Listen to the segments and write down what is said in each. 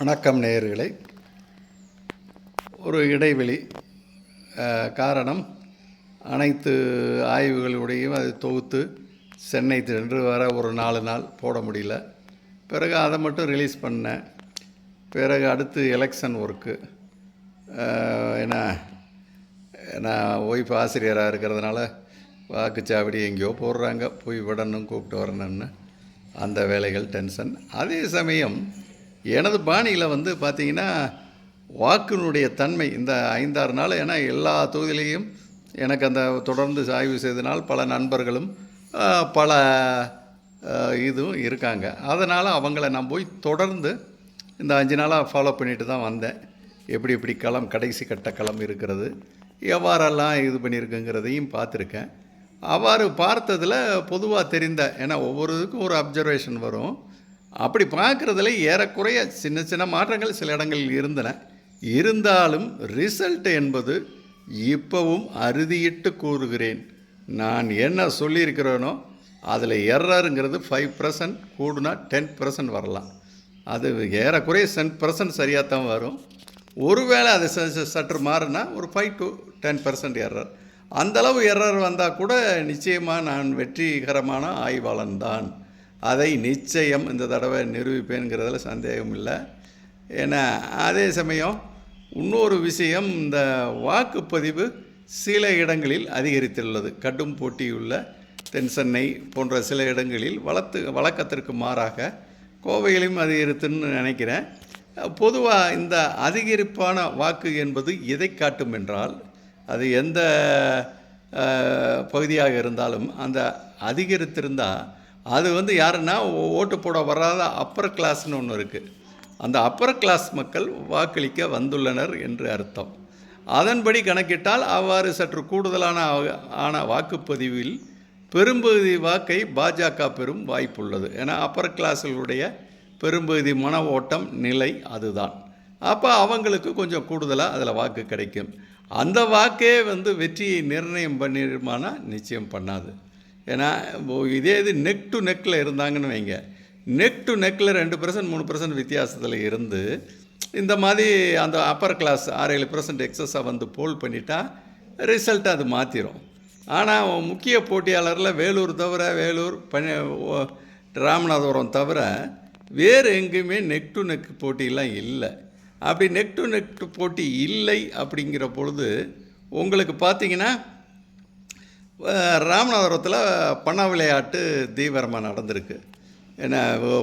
வணக்கம் நேர்களை ஒரு இடைவெளி காரணம் அனைத்து ஆய்வுகளுடையும் அது தொகுத்து சென்னை சென்று வர ஒரு நாலு நாள் போட முடியல. பிறகு அதை மட்டும் ரிலீஸ் பண்ணேன். பிறகு அடுத்து எலெக்ஷன் ஒர்க்கு ஏன்னா நான் ஒய்ஃப் ஆசிரியராக இருக்கிறதுனால வாக்குச்சாவடி எங்கேயோ போடுறாங்க. போய் விடணும் கூப்பிட்டு வரணும்னு. அந்த வேலைகள் டென்ஷன் அதே சமயம் எனது பாணியில் வந்து பார்த்திங்கன்னா வாக்கினுடைய தன்மை இந்த ஐந்தாறு நாள் ஏன்னா எல்லா தொகுதியிலையும் எனக்கு அந்த தொடர்ந்து ஆய்வு செய்தனால் பல நண்பர்களும் பல இதுவும் இருக்காங்க. அதனால் அவங்கள நான் போய் தொடர்ந்து இந்த அஞ்சு நாளாக ஃபாலோ பண்ணிட்டு தான் வந்தேன். எப்படி எப்படி களம் கடைசி கட்ட களம் இருக்கிறது எவ்வாறெல்லாம் இது பண்ணியிருக்குங்கிறதையும் பார்த்துருக்கேன். அவ்வாறு பார்த்ததில் பொதுவாக தெரிந்த ஏன்னா ஒவ்வொரு இதுக்கும் ஒரு அப்சர்வேஷன் வரும். அப்படி பார்க்குறதுல ஏறக்குறைய சின்ன சின்ன மாற்றங்கள் சில இடங்களில் இருந்தன. இருந்தாலும் ரிசல்ட் என்பது இப்போவும் அறுதியிட்டு கூறுகிறேன். நான் என்ன சொல்லியிருக்கிறேனோ அதில் எரருங்கிறது ஃபைவ் பர்சன்ட் கூடுனா டென் பர்சன்ட் வரலாம். அது ஏறக்குறைய சென் பர்சன்ட் சரியாக தான் வரும். ஒருவேளை அது ச- சற்று மாறுனா ஒரு five to ten percent error அந்தளவு எர்ரர் வந்தால் கூட நிச்சயமாக நான் வெற்றிகரமான ஆய்வாளன் தான். அதை நிச்சயம் இந்த தடவை நிரூபிப்பேங்கிறதுல சந்தேகம் இல்லை. ஏன்னா அதே சமயம் இன்னொரு விஷயம் இந்த வாக்குப்பதிவு சில இடங்களில் அதிகரித்துள்ளது. கடும் போட்டியுள்ள தென் சென்னை போன்ற சில இடங்களில் வளத்து வழக்கத்திற்கு மாறாக கோவையிலும் அதிகரித்துன்னு நினைக்கிறேன். பொதுவாக இந்த அதிகரிப்பான வாக்கு என்பது எதை காட்டும் என்றால் அது எந்த பகுதியாக இருந்தாலும் அந்த அதிகரித்திருந்தால் அது வந்து யாருன்னா ஓட்டு போட வராத அப்பர் கிளாஸ்னு ஒன்று இருக்குது அந்த அப்பர் கிளாஸ் மக்கள் வாக்களிக்க வந்துள்ளனர் என்று அர்த்தம். அதன்படி கணக்கிட்டால் அவ்வாறு சற்று கூடுதலான ஆ- ஆன வாக்குப்பதிவில் பெரும்பகுதி வாக்கை பாஜக பெறும் வாய்ப்புள்ளது. ஏன்னா அப்பர் கிளாஸுடைய பெரும்பகுதி மன ஓட்டம் நிலை அதுதான். அப்போ அவங்களுக்கு கொஞ்சம் கூடுதலாக அதில் வாக்கு கிடைக்கும். அந்த வாக்கே வந்து வெற்றியை நிர்ணயம் பண்ணிருமானா நிச்சயம் பண்ணாது. ஏன்னா இதே இது நெக் டு நெக்கில் இருந்தாங்கன்னு வைங்க. நெக் டு நெக்கில் ரெண்டு பர்சன்ட் மூணு பர்சன்ட் வித்தியாசத்தில் இருந்து இந்த மாதிரி அந்த அப்பர் கிளாஸ் ஆறு ஏழு பர்சன்ட் எக்ஸஸாக வந்து போல் பண்ணிட்டா ரிசல்ட் அது மாற்றிடும் ஆனால் முக்கிய போட்டியாளரில் வேலூர் தவிர வேலூர் பனி ராமநாதபுரம் தவிர வேறு எங்கேயுமே நெக் டு நெக் போட்டியெல்லாம் இல்லை. அப்படி நெக் டு நெக் போட்டி இல்லை அப்படிங்கிற பொழுது உங்களுக்கு பார்த்தீங்கன்னா ராமநாதபுரத்தில் பண விளையாட்டு தீவிரமாக நடந்திருக்கு. ஏன்னா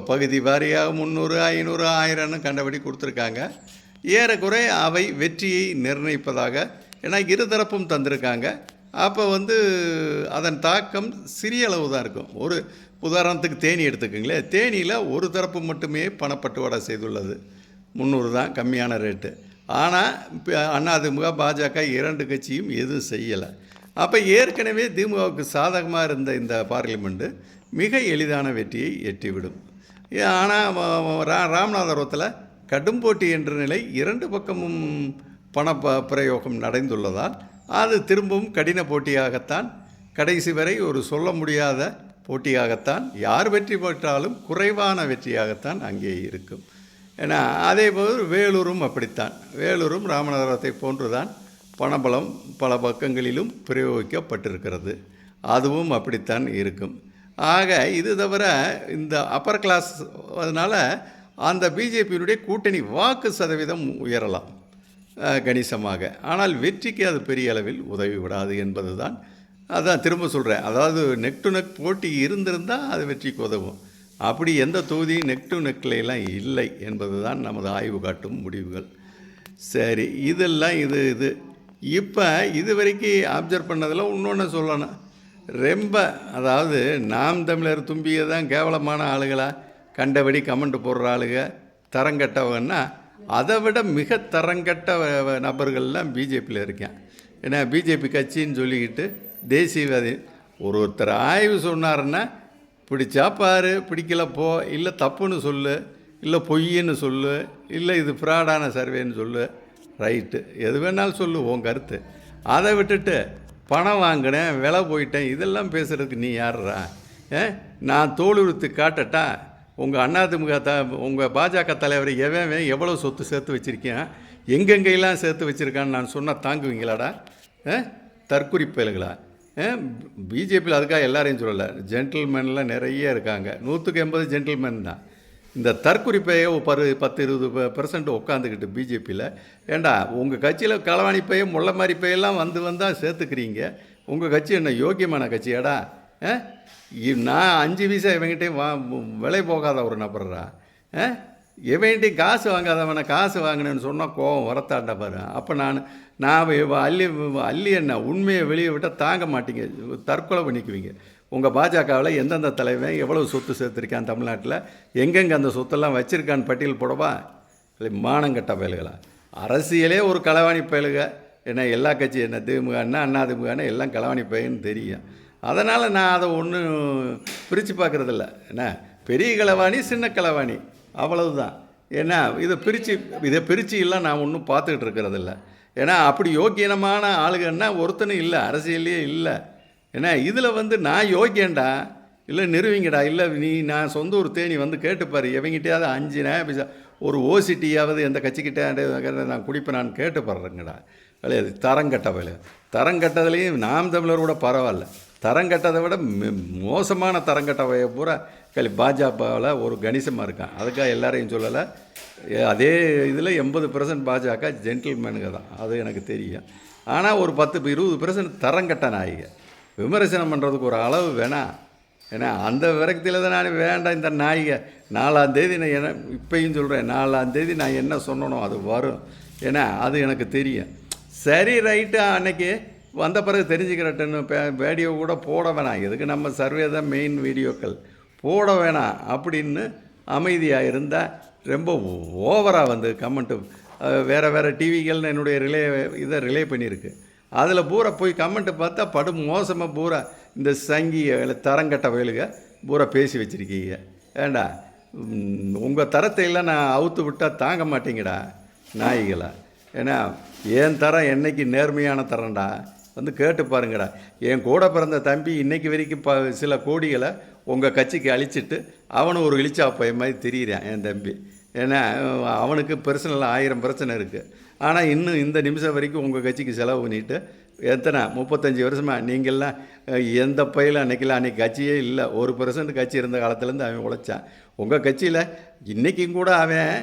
பகுதி வாரியாக முந்நூறு ஐநூறு ஆயிரம்னு கண்டபடி கொடுத்துருக்காங்க. ஏறக்குறை அவை வெற்றியை நிர்ணயிப்பதாக ஏன்னா இருதரப்பும் தந்திருக்காங்க. அப்போ வந்து அதன் தாக்கம் சிறிய அளவு தான் இருக்கும். ஒரு உதாரணத்துக்கு தேனி எடுத்துக்கோங்களேன். தேனியில் ஒரு தரப்பு மட்டுமே பணப்பட்டுவாடா செய்துள்ளது. முந்நூறு தான் கம்மியான ரேட்டு. ஆனால் இப்போ அதிமுக பாஜக இரண்டு கட்சியும் எதுவும் செய்யலை. அப்போ ஏற்கனவே திமுகவுக்கு சாதகமாக இருந்த இந்த பார்லிமெண்ட்டு மிக எளிதான வெற்றியை எட்டிவிடும். ஆனால் ராமநாதபுரத்தில் கடும் போட்டி என்ற நிலை இரண்டு பக்கமும் பண ப பிரயோகம் நடந்துள்ளதால் அது திரும்பவும் கடின போட்டியாகத்தான் கடைசி வரை ஒரு சொல்ல முடியாத போட்டியாகத்தான் யார் வெற்றி பெற்றாலும் குறைவான வெற்றியாகத்தான் அங்கே இருக்கும். ஏன்னா அதே போல் வேலூரும் அப்படித்தான். வேலூரும் ராமநாதபுரத்தை போன்றுதான் பணபலம் பல பக்கங்களிலும் பிரயோகிக்கப்பட்டிருக்கிறது. அதுவும் அப்படித்தான் இருக்கும். ஆக இது தவிர இந்த அப்பர் கிளாஸ் அதனால் அந்த பிஜேபியினுடைய கூட்டணி வாக்கு சதவீதம் உயரலாம் கணிசமாக. ஆனால் வெற்றிக்கு அது பெரிய அளவில் உதவி விடாது என்பது தான் அதான் திரும்ப சொல்கிறேன் அதாவது நெக் டு நெக் போட்டி இருந்திருந்தால் அது வெற்றிக்கு உதவும். அப்படி எந்த தொகுதியும் நெக் டு நெக்ல இல்லை என்பது தான் நமது ஆய்வு காட்டும் முடிவுகள். சரி இதெல்லாம் இது இது. இப்போ இது வரைக்கும் அப்சர்வ் பண்ணதில் இன்னொன்று சொல்லணும். ரொம்ப அதாவது நாம் தமிழர் தும்பியை தான் கேவலமான ஆளுகளாக கண்டபடி கமெண்ட் போடுற ஆளுக தரங்கட்டவங்கன்னா அதை விட மிக தரங்கட்ட வ- நபர்கள்லாம் பிஜேபியில் இருக்கேன் ஏன்னா பிஜேபி கட்சின்னு சொல்லிக்கிட்டு தேசியவாதி ஒரு ஒருத்தர் ஆய்வு சொன்னாருன்னா பிடிச்சா பாரு பிடிக்கல போ இல்லை தப்புன்னு சொல்லு இல்லை பொய்ன்னு சொல்லு இல்லை இது ஃப்ராடான சர்வேன்னு சொல்லு ரைட்டு. எது வேணாலும் சொல்லு உன் கருத்து. அதை விட்டுட்டு பணம் வாங்கினேன் விலை போயிட்டேன் இதெல்லாம் பேசுகிறதுக்கு நீ யாருறா? ஏ? நான் தோல் உறுத்து காட்டட்டா? உங்கள் அண்ணாதிமுக த உங்கள் பாஜக தலைவர் எவன் எவ்வளோ சொத்து சேர்த்து வச்சுருக்கேன் எங்கெங்கெல்லாம் சேர்த்து வச்சுருக்கான்னு நான் சொன்னால் தாங்குவீங்களாடா? ஆ? தற்குறிப்பயல்களா பிஜேபியில் அதுக்காக எல்லாரையும் சொல்லலை. ஜென்டில்மேன்லாம் நிறைய இருக்காங்க. நூற்றுக்கு எண்பது ஜென்டில்மேன் தான். இந்த தற்குறிப்பையே பரு பத்து இருபது பெர்சன்ட் உட்காந்துக்கிட்டு பிஜேபியில் ஏண்டா உங்கள் கட்சியில் களவாணிப்பையே முள்ள மாதிரி பையெல்லாம் வந்து வந்தால் சேர்த்துக்கிறீங்க. உங்கள் கட்சி என்ன யோக்கியமான கட்சியாடா? ஆ? இ- நான் அஞ்சு வீசா இவங்கிட்டையும் வா விலை போகாத ஒரு நபர்றா ஆ? இவன்கிட்டையும் காசு வாங்காதவனை காசு வாங்கினேன்னு சொன்னால் கோவம் வரத்தாண்டா பாரு. அப்போ நான் நான் அள்ளி அள்ளி என்ன உண்மையை வெளியே விட்டால் தாங்க மாட்டீங்க. தற்கொலை பண்ணிக்குவீங்க. உங்கள் பாஜகவில் எந்தெந்த தலைவன் எவ்வளவு சொத்து சேர்த்துருக்கான் தமிழ்நாட்டில்? எங்கெங்கே அந்த சொத்தெல்லாம் வச்சுருக்கான்னு பட்டியல் போடவா? இல்லை மானங்கட்ட பயல்களா? அரசியலே ஒரு களவாணி பயலுக. என்ன எல்லா கட்சி என்ன திமுகன்னா அண்ணா திமுகன்னா எல்லாம் களவாணி பயன்னு தெரியும். அதனால் நான் அதை ஒன்றும் பிரித்து பார்க்குறதில்ல. என்ன பெரிய களவாணி சின்ன களவாணி. அவ்வளவுதான். ஏன்னா இதை பிரித்து இதை பிரித்து எல்லாம் நான் ஒன்றும் பார்த்துக்கிட்டு இருக்கிறதில்ல. ஏன்னா அப்படி யோக்கியனமான ஆளுகன்னா ஒருத்தனும் இல்லை அரசியல்லையே இல்லை. ஏன்னா இதில் வந்து நான் யோகியண்டா? இல்லை நிறுவிங்கடா இல்லை நீ நான் சொந்த ஒரு தேனி வந்து கேட்டுப்பாரு. எவங்கிட்டயாவது அஞ்சு நேரம் பைசா ஒரு ஓசிட்டியாவது எந்த கட்சிக்கிட்டே நான் குடிப்பேன் நான் பாருங்கடா விளையாது தரங்கட்ட வேலை. தரங்கட்டதுலேயும் நாம் தமிழர் கூட பரவாயில்ல. தரங்கட்டதை விட மோசமான தரங்கட்ட வகையை பூரா கலி பாஜகவில் ஒரு கணிசமாக இருக்கான். அதுக்காக எல்லாரையும் சொல்லலை. அதே இதில் எண்பது பர்சன்ட் பாஜக ஜென்டில்மேனுங்க தான். அது எனக்கு தெரியும். ஆனால் ஒரு பத்து இருபது பர்சன்ட் தரங்கட்ட நாயிக. விமர்சனம் பண்ணுறதுக்கு ஒரு அளவு வேணாம் ஏன்னா அந்த விரக்தியில் தான் நான் வேண்டாம் இந்த நாயிக. நாலாம் தேதி நான் என்ன இப்பையும் சொல்கிறேன் நாலாம் தேதி நான் என்ன சொன்னனோ அது வரும். ஏன்னா அது எனக்கு தெரியும். சரி ரைட்டு அன்னைக்கு வந்த பிறகு தெரிஞ்சுக்கிறட்டுன்னு வீடியோ கூட போட வேணாம். எதுக்கு நம்ம சர்வே தான் மெயின் வீடியோக்கள் போட வேணாம் அப்படின்னு அமைதியாக இருந்தால் ரொம்ப ஓவராக வந்து கமெண்ட்டு வேறு வேறு டிவிகள்னு என்னுடைய ரிலே இதை ரிலே பண்ணியிருக்கு. அதில் பூரா போய் கமெண்ட்டு பார்த்தா படு மோசமாக பூரா இந்த சங்கி தரங்கட்ட வயலுக பூரா பேசி வச்சுருக்கீங்க. ஏண்டா? உங்கள் தரத்தை எல்லாம் நான் அவுத்து விட்டால் தாங்க மாட்டேங்கடா நாய்களா? ஏன்னா என் தரம் என்னைக்கு நேர்மையான தரம்டா? வந்து கேட்டு பாருங்கடா. என் கூட பிறந்த தம்பி இன்றைக்கு வரைக்கும் ப சில கோடிகளை உங்கள் கட்சிக்கு அழிச்சிட்டு அவனும் ஒரு இழிச்சா பையன் மாதிரி தெரியிறான் என் தம்பி. ஏன்னா அவனுக்கு பர்சனல் ஆயிரம் பிரச்சனை இருக்குது ஆனால் இன்னும் இந்த நிமிஷம் வரைக்கும் உங்கள் கட்சிக்கு செலவு பண்ணிட்டு எத்தனை முப்பத்தஞ்சு வருஷமாக நீங்கள்லாம் எந்த பையில அன்றைக்கில அன்றைக்கி கட்சியே இல்லை. ஒரு பர்சன்ட் கட்சி இருந்த காலத்துலேருந்து அவன் உழைச்சான். உங்கள் கட்சியில் இன்றைக்கும் கூட அவன்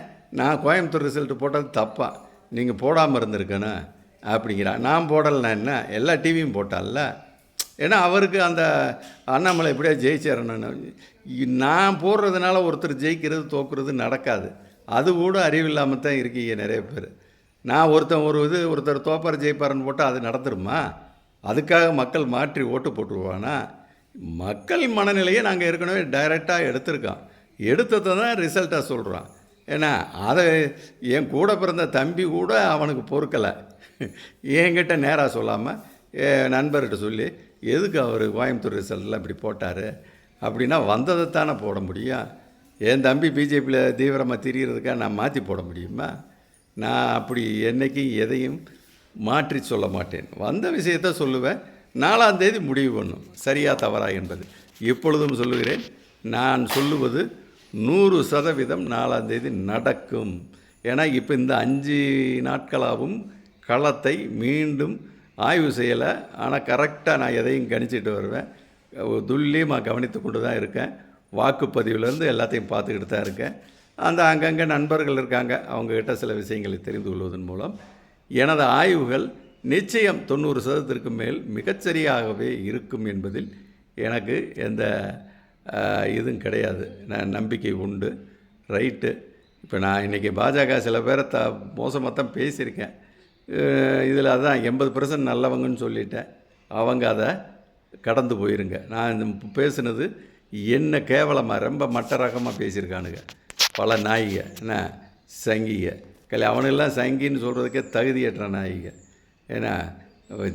நான் கோயம்புத்தூர் ரிசல்ட் போட்டது தப்பான் நீங்கள் போடாமல் இருந்திருக்கணும் அப்படிங்கிறான். நான் போடலைன்னா என்ன? எல்லா டிவியும் போட்டால ஏன்னா அவருக்கு அந்த அண்ணாமலை எப்படியா ஜெயிச்சிடணும்னு நான் போடுறதுனால ஒருத்தர் ஜெயிக்கிறது தோக்குறது நடக்காது. அது கூட அறிவில்லாமல் தான் இருக்கீங்க நிறைய பேர். நான் ஒருத்தன் ஒரு இது ஒருத்தர் தோப்பார் ஜெயிப்பாருன்னு போட்டால் அது நடந்துருமா? அதுக்காக மக்கள் மாற்றி ஓட்டு போட்டுருவானா? மக்கள் மனநிலையை நாங்கள் ஏற்கனவே டைரெக்டாக எடுத்திருக்கோம். எடுத்ததை தான் ரிசல்ட்டாக சொல்கிறோம் ஏன்னா அதை என் கூட பிறந்த தம்பி கூட அவனுக்கு பொறுக்கலை. என்கிட்ட நேராக சொல்லாமல் என் நண்பர்கிட்ட சொல்லி எதுக்கு அவர் கோயம்புத்தூர் ரிசல்ட்லாம் இப்படி போட்டார்? அப்படின்னா வந்ததை தானே போட முடியும். என் தம்பி பிஜேபியில் தீவிரமாக திரிகிறதுக்காக நான் மாற்றி போட முடியுமா? நான் அப்படி என்றைக்கும் எதையும் மாற்றி சொல்ல மாட்டேன். வந்த விஷயத்த சொல்லுவேன். நாலாம் தேதி முடிவு பண்ணும். சரியா தவறா என்பது. இப்பொழுதும் சொல்லுகிறேன். நான் சொல்லுவது நூறு சதவீதம் நாலாம் தேதி நடக்கும். ஏன்னா இப்போ இந்த அஞ்சு நாட்களாகவும் களத்தை மீண்டும் ஆய்வு செய்யலை. ஆனால் கரெக்டாக நான் எதையும் கணிச்சிட்டு வருவேன். துல்லியமாக கவனித்து கொண்டு தான் இருக்கேன். வாக்குப்பதிவுலேருந்து எல்லாத்தையும் பார்த்துக்கிட்டு தான் இருக்கேன். அந்த அங்கங்கே நண்பர்கள் இருக்காங்க. அவங்கக்கிட்ட சில விஷயங்களை தெரிந்து கொள்வதன் மூலம் எனது ஆய்வுகள் நிச்சயம் தொண்ணூறு சதவீதத்திற்கு மேல் மிகச்சரியாகவே இருக்கும் என்பதில் எனக்கு எந்த இதுவும் கிடையாது. நான் நம்பிக்கை உண்டு. ரைட்டு. இப்போ நான் இன்றைக்கி பாஜக சில பேரை த மோசமாக தான் பேசியிருக்கேன் இதில் அதான் எண்பது பர்சன்ட் நல்லவங்கன்னு சொல்லிட்டேன். அவங்க அதை கடந்து போயிருங்க. நான் இந்த பேசுனது என்ன கேவலமாக ரொம்ப மட்ட ரகமாக பேசியிருக்கானுங்க. பல நாயிக என்ன சங்கிக. கல்வி அவனெல்லாம் சங்கின்னு சொல்கிறதுக்கே தகுதியற்ற நாயிக ஏன்னா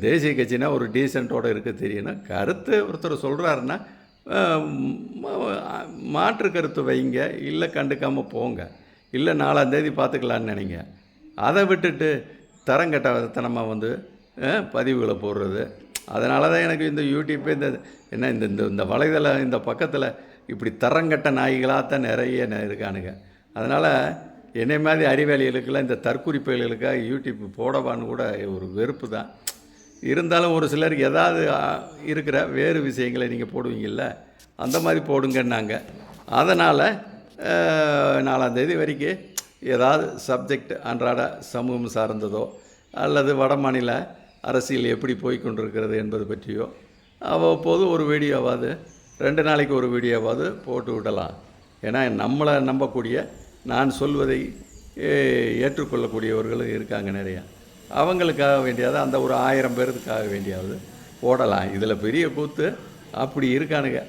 தேசிய கட்சினா ஒரு டீசென்ட்டோட இருக்க தெரியணும் கருத்து ஒருத்தர் சொல்கிறாருன்னா மாற்று கருத்து வைங்க இல்லை கண்டுக்காமல் போங்க. இல்லை நாலாந்தேதி பார்த்துக்கலான்னு நினைங்க. அதை விட்டுட்டு தரங்கட்டத்தனமாக வந்து பதிவுகளை போடுறது. அதனால தான் எனக்கு இந்த யூடியூப்பே இந்த என்ன இந்த இந்த இந்த வலைதள இந்த பக்கத்தில் இப்படி தரங்கட்ட நாய்களாக தான் நிறைய இருக்கானுங்க. அதனால் என்னை மாதிரி அறிவாளிகளுக்கெல்லாம் இந்த தற்குறிப்புகளுக்காக யூடியூப் போடவான்னு கூட ஒரு வெறுப்பு தான். இருந்தாலும் ஒரு சிலருக்கு ஏதாவது இருக்கிற வேறு விஷயங்களை நீங்கள் போடுவீங்கள்ல அந்த மாதிரி போடுங்கன்னாங்க. அதனால் நாலாந்தேதி வரைக்கும் ஏதாவது சப்ஜெக்ட் அன்றாட சமூகம் சார்ந்ததோ அல்லது வட மாநில அரசியல் எப்படி போய்கொண்டிருக்கிறது என்பது பற்றியோ அவ்வப்போது ஒரு வீடியோவாவது ரெண்டு நாளைக்கு ஒரு வீடியோவாவது போட்டு விடலாம். ஏன்னா நம்மளை நம்பக்கூடிய நான் சொல்வதை ஏற்றுக்கொள்ளக்கூடியவர்களும் இருக்காங்க நிறையா. அவங்களுக்காக வேண்டியாவது அந்த ஒரு ஆயிரம் பேருக்காக வேண்டியாவது போடலாம். இதில் பெரிய கூத்து அப்படி இருக்கானுங்க.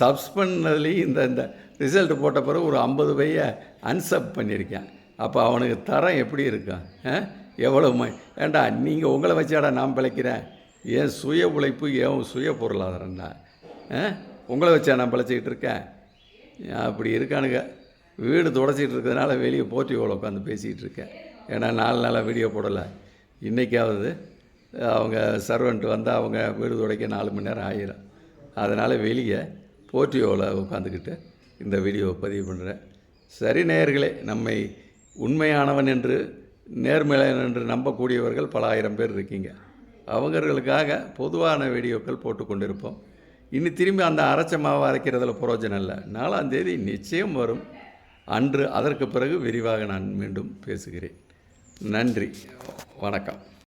சப்ஸ் பண்ணதுலேயும் இந்த இந்த ரிசல்ட் போட்ட பிறகு ஒரு ஐம்பது பைய அன்சப் பண்ணியிருக்கேன். அப்போ அவனுக்கு தரம் எப்படி இருக்கான் ஆ? எவ்வளவு ஏண்டா நீங்கள் உங்களை வச்சாடா நான் பிழைக்கிறேன்? என் சுய உழைப்பு என் சுய பொருளாதாரம்டா? உங்களை வச்சா நான் பிழைச்சிக்கிட்டு இருக்கேன். அப்படி இருக்கானுங்க. வீடு துடைச்சிட்டு இருக்கிறதுனால வெளியே போர்ட்டியோவில் உட்காந்து பேசிகிட்டு இருக்கேன். ஏன்னா நாலு நாளாக வீடியோ போடலை. இன்றைக்காவது அவங்க சர்வெண்ட் வந்தால் அவங்க வீடு துடைக்க நாலு மணி நேரம் ஆயிரும். அதனால் வெளியே போர்ட்டியோவில் உட்காந்துக்கிட்டு இந்த வீடியோவை பதிவு பண்ணுறேன் சரி நேயர்களே நம்மை உண்மையானவன் என்று நேர்மையாளன் என்று நம்பக்கூடியவர்கள் பல ஆயிரம் பேர் இருக்கீங்க. அவங்களுக்காக பொதுவான வீடியோக்கள் போட்டு கொண்டிருப்போம் இனி திரும்பி அந்த அரைச்ச மாவை அரைக்கிறதுல புரோஜனம் இல்லை. நாலாம் தேதி நிச்சயம் வரும். அன்று அதற்கு பிறகு விரிவாக நான் மீண்டும் பேசுகிறேன். நன்றி. வணக்கம்.